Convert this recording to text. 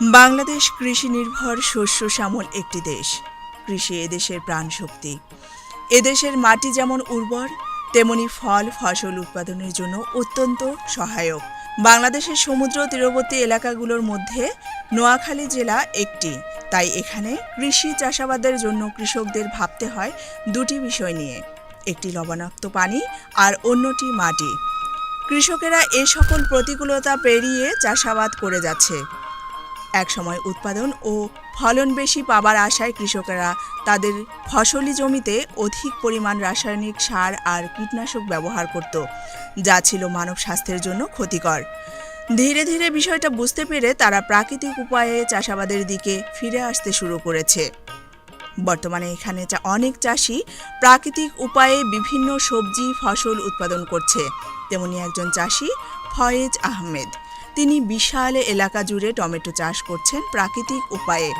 বাংলাদেশ কৃষি নির্ভর শস্য শ্যামল একটি দেশ। কৃষি এদেশের প্রাণশক্তি। এদেশের মাটি যেমন উর্বর, তেমনি ফল, ফসল উৎপাদনের জন্য অত্যন্ত সহায়ক। বাংলাদেশের সমুদ্র তীরবর্তী এলাকাগুলোর মধ্যে নোয়াখালী জেলা একটি। তাই এখানে কৃষি চাষাবাদের জন্য কৃষকদের ভাবতে হয় দুটি বিষয় নিয়ে। একটি লবণাক্ত পানি আর অন্যটি মাটি। কৃষকেরা এ সকল প্রতিকূলতা পেরিয়ে চাষাবাদ করে যাচ্ছে। একসময় উৎপাদন ও ফলন বেশি পাবার আশায় কৃষকেরা তাদের ফসলি জমিতে অধিক পরিমাণ রাসায়নিক সার আর কীটনাশক ব্যবহার করত, যা ছিল মানব স্বাস্থ্যের জন্য ক্ষতিকর। ধীরে ধীরে বিষয়টা বুঝতে পেরে তারা প্রাকৃতিক উপায়ে চাষাবাদের দিকে ফিরে আসতে শুরু করেছে। বর্তমানে এখানে অনেক চাষি প্রাকৃতিক উপায়ে বিভিন্ন সবজি, ফসল উৎপাদন করছে। তেমনি একজন চাষি ফয়েজ আহমেদ। তিনি বিশাল এলাকা জুড়ে টমেটো চাষ করছেন প্রাকৃতিক উপায়ে।